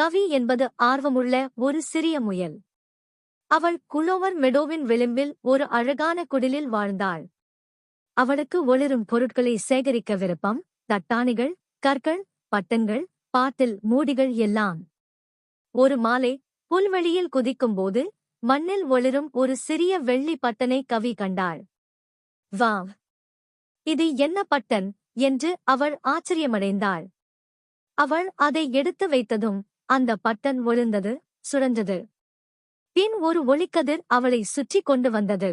கவி என்பது ஆர்வமுள்ள ஒரு சிறிய முயல். அவள் குளோவர் மெடோவின் விளிம்பில் ஒரு அழகான குடிலில் வாழ்ந்தாள். அவளுக்கு ஒளிரும் பொருட்களை சேகரிக்க விருப்பம் தட்டாணிகள் கற்கள் பட்டன்கள் பாட்டில் மூடிகள் எல்லாம். ஒரு மாலை புல்வெளியில் குதிக்கும்போது மண்ணில் ஒளிரும் ஒரு சிறிய வெள்ளி பட்டனை கவி கண்டாள். வாவ்! இது என்ன பட்டன்? என்று அவள் ஆச்சரியமடைந்தாள். அவள் அதை எடுத்து வைத்ததும் அந்த பட்டன் ஒளிர்ந்தது சுழன்றது பின் ஒரு ஒளிக்கதிர் அவளை சுற்றி கொண்டு வந்தது.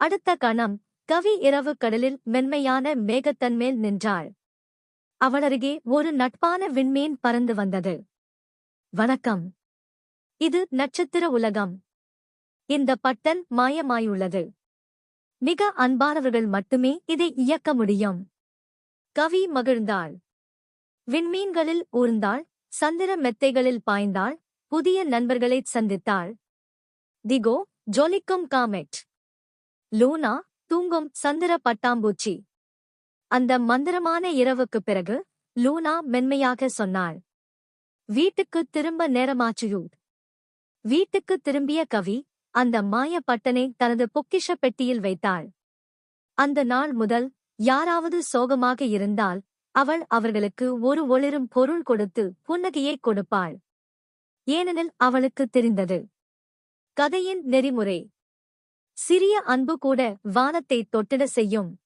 அடுத்த கணம் கவி இரவு கடலில் மென்மையான மேகத்தன்மேல் நின்றாள். அவளருகே ஒரு நட்பான விண்மீன் பறந்து வந்தது. வணக்கம். இது நட்சத்திர உலகம். இந்த பட்டன் மாயமாயுள்ளது. மிக அன்பானவர்கள் மட்டுமே இதை இயக்க முடியும். கவி மகிழ்ந்தாள். விண்மீன்களில் ஊர்ந்தாள். சந்திர மெத்தைகளில் பாய்ந்தாள் புதிய நண்பர்களைச் சந்தித்தாள். திகோ ஜொலிக்கும் காமெட். லூனா தூங்கும் சந்திர பட்டாம்பூச்சி. அந்த மந்திரமான இரவுக்குப் பிறகு லூனா மென்மையாக சொன்னாள். வீட்டுக்குத் திரும்ப நேரமாச்சுயூட் வீட்டுக்கு திரும்பிய கவி அந்த மாய பட்டனை தனது பொக்கிஷ பெட்டியில் வைத்தாள். அந்த நாள் முதல் யாராவது சோகமாக இருந்தால் அவள் அவர்களுக்கு ஒரு ஒளிரும் பொருள் கொடுத்து புன்னகையைக் கொடுப்பாள். ஏனெனில் அவளுக்கு தெரிந்தது. கதையின் நெறிமுறை. சிறிய அன்பு கூட வானத்தை தொட்டிட செய்யும்.